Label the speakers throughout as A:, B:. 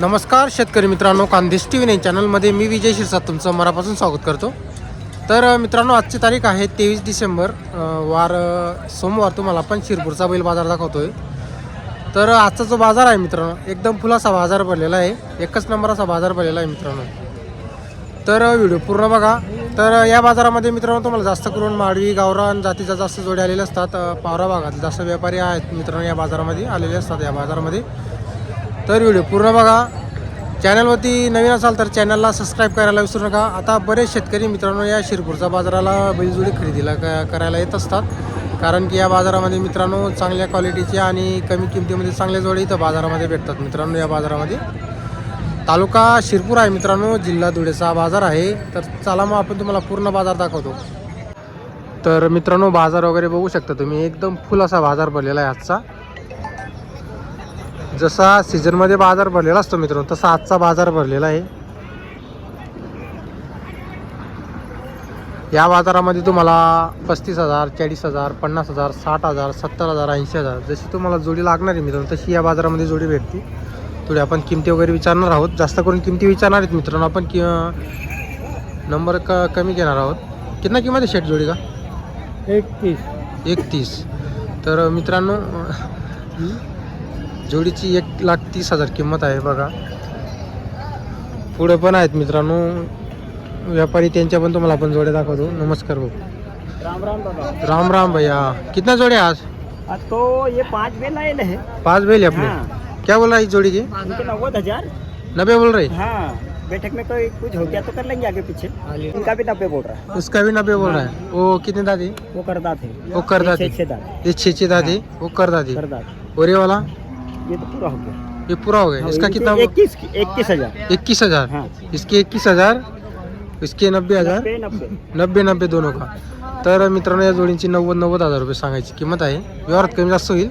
A: नमस्कार शेतकरी मित्रांनो. कांदेश टी व्ही नाईन चॅनलमध्ये मी विजय शिरसाद तुमचं मनापासून स्वागत करतो. तर मित्रांनो आजची तारीख आहे तेवीस डिसेंबर. वार सोमवार तुम्हाला आपण शिरपूरचा बैल बाजार दाखवतोय. तर आजचा जो बाजार आहे मित्रांनो एकदम फुलासा बाजार भरलेला आहे. एकच नंबर असा बाजार भरलेला आहे मित्रांनो. तर व्हिडिओ पूर्ण बघा. तर या बाजारामध्ये मित्रांनो तुम्हाला जास्त करून माडवी गावरान जातीच्या जास्त जोडे आलेले असतात. पावरा भागात जास्त व्यापारी आहेत मित्रांनो या बाजारामध्ये आलेले असतात या बाजारामध्ये. तर व्हिडिओ पूर्ण बघा. चॅनलवरती नवीन असाल तर चॅनलला सबस्क्राईब करायला विसरू नका. आता बरेच शेतकरी मित्रांनो या शिरपूरच्या बाजाराला बैलजोडी खरेदीला क करायला येत असतात. कारण की या बाजारामध्ये मित्रांनो चांगल्या क्वालिटीचे आणि कमी किमतीमध्ये चांगल्या जोडी इथं बाजारामध्ये भेटतात मित्रांनो या बाजारामध्ये. तालुका शिरपूर आहे मित्रांनो जिल्हा धुळेचा बाजार आहे. तर चला मग आपण तुम्हाला पूर्ण बाजार दाखवतो. तर मित्रांनो बाजार वगैरे बघू शकता तुम्ही. एकदम फुल असा बाजार भरलेला आहे आजचा. जसा सीझनमध्ये बाजार भरलेला असतो मित्रांनो तसा आजचा बाजार भरलेला आहे. या बाजारामध्ये तुम्हाला पस्तीस हजार चाळीस हजार पन्नास हजार साठ हजार सत्तर हजार ऐंशी हजार जशी तुम्हाला जोडी लागणार आहे मित्रांनो तशी या बाजारामध्ये जोडी भेटते. थोडी आपण किमती वगैरे विचारणार आहोत. जास्त करून किमती विचारणार आहेत मित्रांनो आपण कि नंबर क कमी घेणार आहोत. कितना किंमत आहे शेट जोडी का
B: एकतीस.
A: एकतीस. तर मित्रांनो जोडीची एक लाख तीस हजार किंमत आहे बघा. पुढे पण आहेत मित्रांनो. व्यापारी त्यांच्या पण तुम्हाला आपण जोड्या दाखवतो. नमस्कार भाऊ.
B: राम राम दादा.
A: राम राम भैया. कितना जोड़े आज?
B: आज तो ये पाँच बेल आए है.
A: पांच बेल है अपने
B: हाँ.
A: क्या बोल है इस जोड़ी की
B: नब्बे हजार.
A: नब्बे बोल रहे?
B: हाँ. बैठक में कोई कुछ हो गया तो कर लेंगे आगे पीछे. उनका भी नब्बे बोल रहा है.
A: उसका भी नब्बे बोल रहा है। वो कितने दादी?
B: वो करदा थे.
A: वो करदा थे।
B: छः छः दाद?
A: वो कर दादी
B: करदा
A: और ये वाला?
B: ये तो पूरा हो गया।
A: ये पूरा हो गया। इसका कितना
B: इक्कीस इक्कीस हज़ार।
A: इक्कीस हज़ार?
B: हाँ।
A: इसके इक्कीस हज़ार? इसके नब्बे हज़ार?
B: नब्बे नब्बे।
A: दोनों का। तर मित्रांनो या जोडींची नव्वद नव्वद हज़ार रुपये सांगायची किंमत आहे. व्यवहारात कमी जास्त होईल.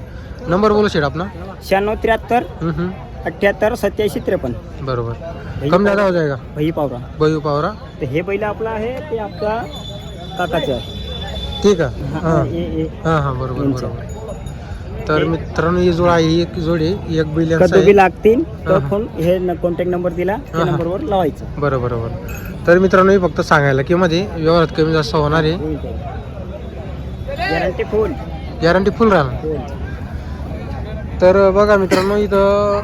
A: नंबर बोलू शेट आपला.
B: छियानवे तिहत्तर
A: हम्म, हम्म.
B: अठ्याहत्तर सत्याऐंशी त्रेपन्न.
A: बरोबर. कम ज़्यादा हो जाएगा
B: भई पावरा.
A: बयू पावरा.
B: तर हे बैल आपला आहे ते आपला काकाचं आहे.
A: ठीक आहे.
B: हा,
A: हाँ.
B: हे- हे.
A: हाँ हाँ बरोबर बरोबर. तर मित्रांनो ही जोड आहे ही एक जोडी एक बैल
B: कधी बी लागतील
A: हा,
B: तर
A: हा.
B: फोन हे कॉन्टॅक्ट नंबर दिला
A: हा,
B: त्या
A: हा.
B: नंबरवर लावायचं.
A: बरोबर बरोबर तर मित्रांनो ही फक्त सांगायला किंमत आहे व्यवहारात कमी जास्त होणार आहे.
B: गॅरंटी फुल
A: गॅरंटी फुल राहणार. तर बघा मित्रांनो इथं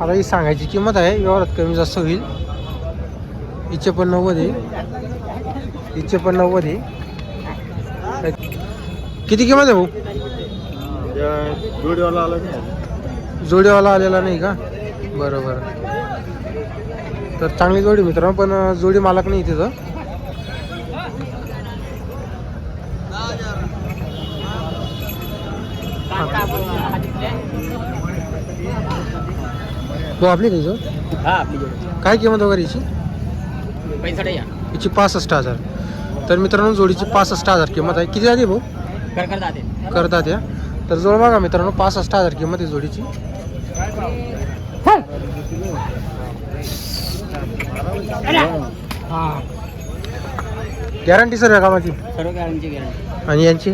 A: आता ही सांगायची किंमत आहे व्यवहारात कमी जास्त होईल. हिचे पण नव्वद आहे. हिचे पण नव्वद आहे. किती किंमत आहे भाऊ? जोडीवाला आलेला नाही का? बरोबर. तर चांगली जोडी मित्रांनो पण जोडी मालक नाही तिथं. भाऊ आपली नाही जोड
B: हा आपली जोडी.
A: काय किंमत वगैरे हिची?
B: पैसा या.
A: हिची पासष्ट हजार. तर मित्रांनो जोडीची पासष्ट हजार किंमत आहे. किती झाली भाऊ?
B: कर कर जाते
A: करतात या तर जोड बघा मित्रांनो पासष्ट हजार किंमत आहे जोडीची.
B: हा.
A: गॅरंटी सर या कामाची
B: सर्व गॅरंटी गॅरंटी
A: आणि यांची?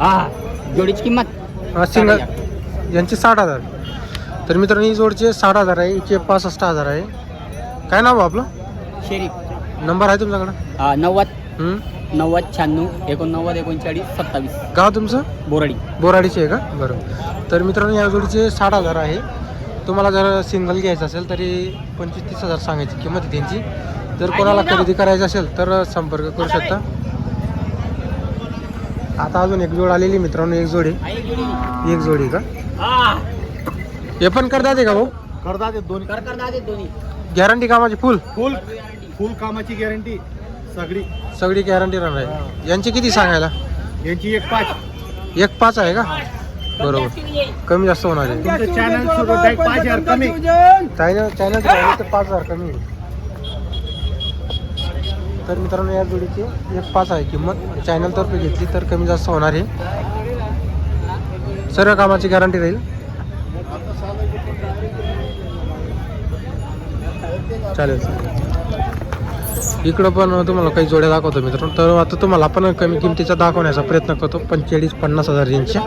B: हा जोडीची किंमत.
A: हा, सिंगल यांची साठ हजार. तर मित्रांनो ही जोडचे साठ हजार आहे हिचे पासष्ट हजार आहे. काय नाव आपलं?
B: शेरीफ.
A: नंबर आहे तुमच्याकडं?
B: नव्वद? नव्वद शहाण्णव एकोणनव्वद एकोणचाळीस सत्तावीस.
A: गाव तुमचं?
B: बोराडी.
A: बोराडीचे आहे का? बरं. तर मित्रांनो या जोडीचे साठ हजार आहे. तुम्हाला जर सिंगल घ्यायचं असेल तरी पंचवीस तीस हजार सांगायची किंमत आहे त्यांची. जर कोणाला खरेदी करायची असेल तर संपर्क करू शकता. आता अजून एक जोड आलेली मित्रांनो एक जोडी. एक जोडी का? हे. पण करतात का भाऊ?
C: करतात ते दोन्ही.
B: कर कर दादे दोन्ही.
A: गॅरंटी कामाची फुल.
C: फुल. फुल कामाची गॅरंटी. सगळी.
A: सगळी गॅरंटी राहणार आहे. यांची किती सांगायला?
C: यांची एक पाच.
A: एक पाच आहे का? बरोबर. कमी जास्त होणार आहे.
C: तुमचं चॅनल सुरू आहे. पाच हजार कमी.
A: चॅनल तर पाच हजार कमी तर मित्रांनो या जोडीची एक पाच आहे किंमत. चॅनलतर्फे घेतली तर कमी जास्त होणार आहे. सर्व कामाची गॅरंटी राहील. चालेल. इकडं पण तुम्हाला काही जोड्या दाखवतो मित्रांनो. तर आता तुम्हाला आपण कमी किमतीचा दाखवण्याचा प्रयत्न करतो. पंचेचाळीस पन्नास हजार रेंजच्या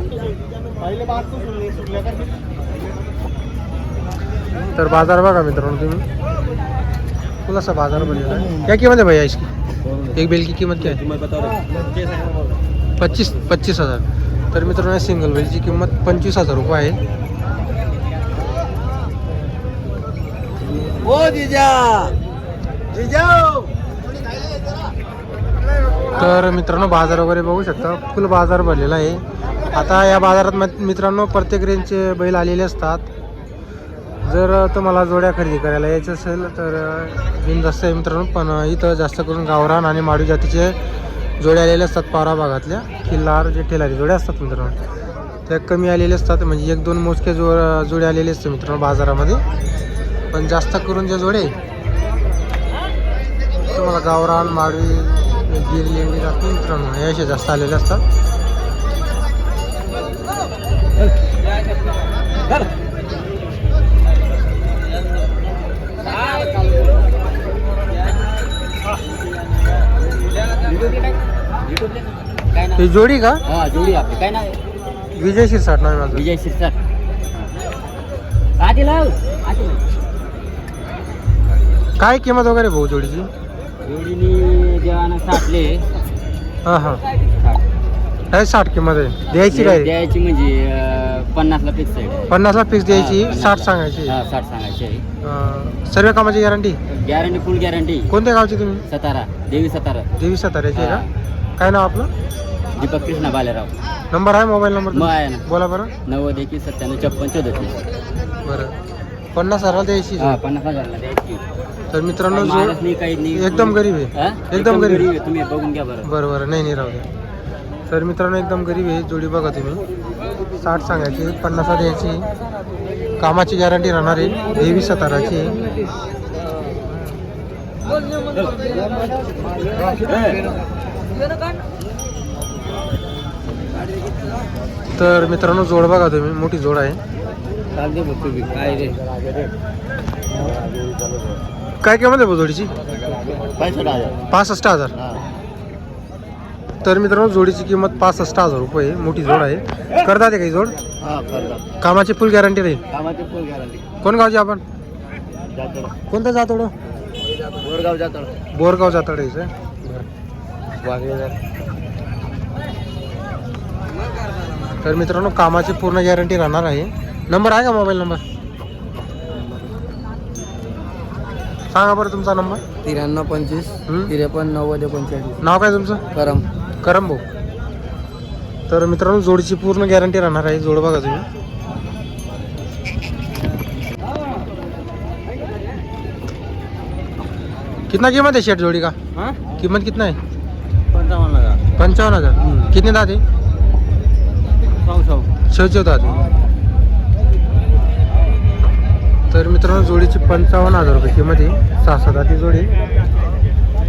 A: तर बाजार बघा मित्रांनो तुम्ही. फुलासा बाजार बनलेला आहे. क्या किंमत आहे भैया इसकी एक बेल की कीमत क्या? पच्चीस पच्चीस हजार. तर मित्रांनो सिंगल बेलची किंमत पंचवीस हजार रुपये आहे.
B: हो,
A: तर मित्रांनो बाजार वगैरे बघू शकता. फुल बाजार भरलेला आहे. आता या बाजारात मित्रांनो प्रत्येक रेंजचे बैल आलेले असतात. जर तुम्हाला जोड्या खरेदी करायला यायचं असेल तर बिनजास्त आहे मित्रांनो पण इथं जास्त करून गावरान आणि माडू जातीचे जोड्या आलेले असतात पारा भागातल्या. किल्लार जे ठेलारी जोड्या असतात मित्रांनो त्या कमी आलेले असतात. म्हणजे एक दोन मोजके जो जोडे आलेले असते मित्रांनो बाजारामध्ये. पण जास्त करून जे जोडे तुम्हाला गावरान माडवी गिर लेंडी असतात मित्रांनो हे असे जास्त आलेले असतात. ही जोडी का?
B: हा जोडी आपली. काय ना
A: विजय शिरसाट नाव आहे माझं.
B: विजय शिरसाट. आधी लाव. आधी लाव.
A: काय किंमत वगैरे भाऊ जोडीची?
B: जोडीनी देवाना साठले.
A: हां हां.
B: साठ.
A: काय साठ किंमत आहे द्यायची काय?
B: द्यायची म्हणजे अं, पन्नासला फिक्स आहे.
A: पन्नासला फिक्स द्यायची
B: हा,
A: साठ सांगायची.
B: हा साठ सांगायची आहे.
A: अं, सर्व कामाची गॅरंटी?
B: गॅरंटी फुल गॅरंटी
A: कोणत्या गावची तुम्ही?
B: सतारा देवी सतारा.
A: देवी साताऱ्याची आहे का? काय नाव आपलं?
B: दीपक कृष्णा बालेराव.
A: नंबर आहे मोबाईल नंबर
B: मग आहे ना.
A: बोला बरं.
B: नव्वद एकवीस सत्त्याण्णव छप्पन चौदतीस
A: बरं. पन्नास हजाराला द्यायची.
B: हा पन्नास हजारला द्यायची.
A: तर मित्रांनो
B: नाही काही नाही
A: एकदम गरीब आहे? एकदम गरीब.
B: आहे तुम्ही बघून घ्या बरं.
A: बरं बरं. नाही नाही राहू द्या. तर मित्रांनो एकदम गरीब आहे जोडी बघा तुम्ही. साठ सांगायची पन्नासा द्यायची कामाची गॅरंटी राहणार आहे देवी सताराची. आहे. तर मित्रांनो जोड बघा तुम्ही. मोठी जोड आहे.
B: चालते बघ तुम्ही काय रे?
A: काय किंमत आहे भाऊ जोडीची
B: हजार.
A: पासष्ट हजार. तर मित्रांनो जोडीची किंमत पासष्ट हजार रुपये आहे. मोठी जोड आहे. करतात काही जोड?
B: हा करतात
A: कामाची फुल गॅरंटी राहील.
B: कामाचे फुल गॅरंटी
A: कोण गावचे आपण?
B: जातड.
A: कोणतं जातोडं?
B: बोरगाव जातड.
A: बोरगाव जातोड आहे तर मित्रांनो कामाची पूर्ण गॅरंटी राहणार आहे. नंबर आहे का मोबाईल नंबर? सांगा बरं तुमचा नंबर.
B: त्र्याण्णव पंचवीस
A: हं?
B: त्रेपन्न नव्वद एकोणचाळीस.
A: नाव काय तुमचं?
B: करम.
A: करम भाऊ. तर मित्रांनो जोडीची पूर्ण गॅरंटी राहणार आहे. जोड बघा तुम्ही. कितना कीमत है शेट जोड़ी का?
B: हा?
A: कीमत कितना है
B: पंचावन्न हजार.
A: पंचावन्न हजार. कितने दाते?
B: पाऊ साऊ
A: शेवचे दाते. तर मित्रांनो जोडीची पंचावन्न हजार रुपये किंमत आहे. सहा सात दाती जोडी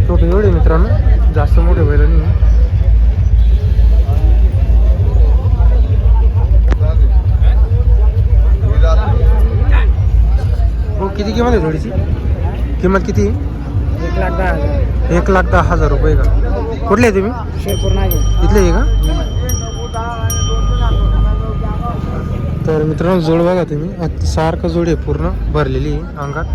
A: छोटी जोडी मित्रांनो. जास्त मोठे बैल नाही हो किती किंमत आहे जोडीची? किंमत किती?
B: एक लाख दहा हजार.
A: एक लाख दहा हजार रुपये का? कुठले आहे तुम्ही? इथले आहे का? तर मित्रांनो जोड बघा तुम्ही. सारखं जोड आहे पूर्ण भरलेली आहे अंगात.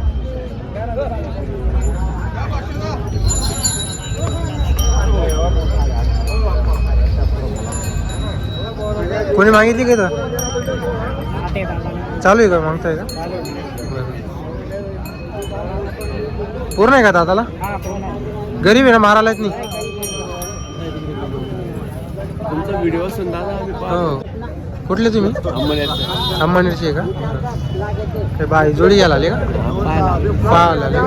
A: कोणी मागितली का? चालू आहे का? मागताय का. पूर्ण आहे का दादाला? गरीब आहे ना मारायला येत नाही. हो. कुठले तुम्ही? अंबनेरचे आहे का? ते बाई जोडी घ्यायला आले का? पाहायला आले. का?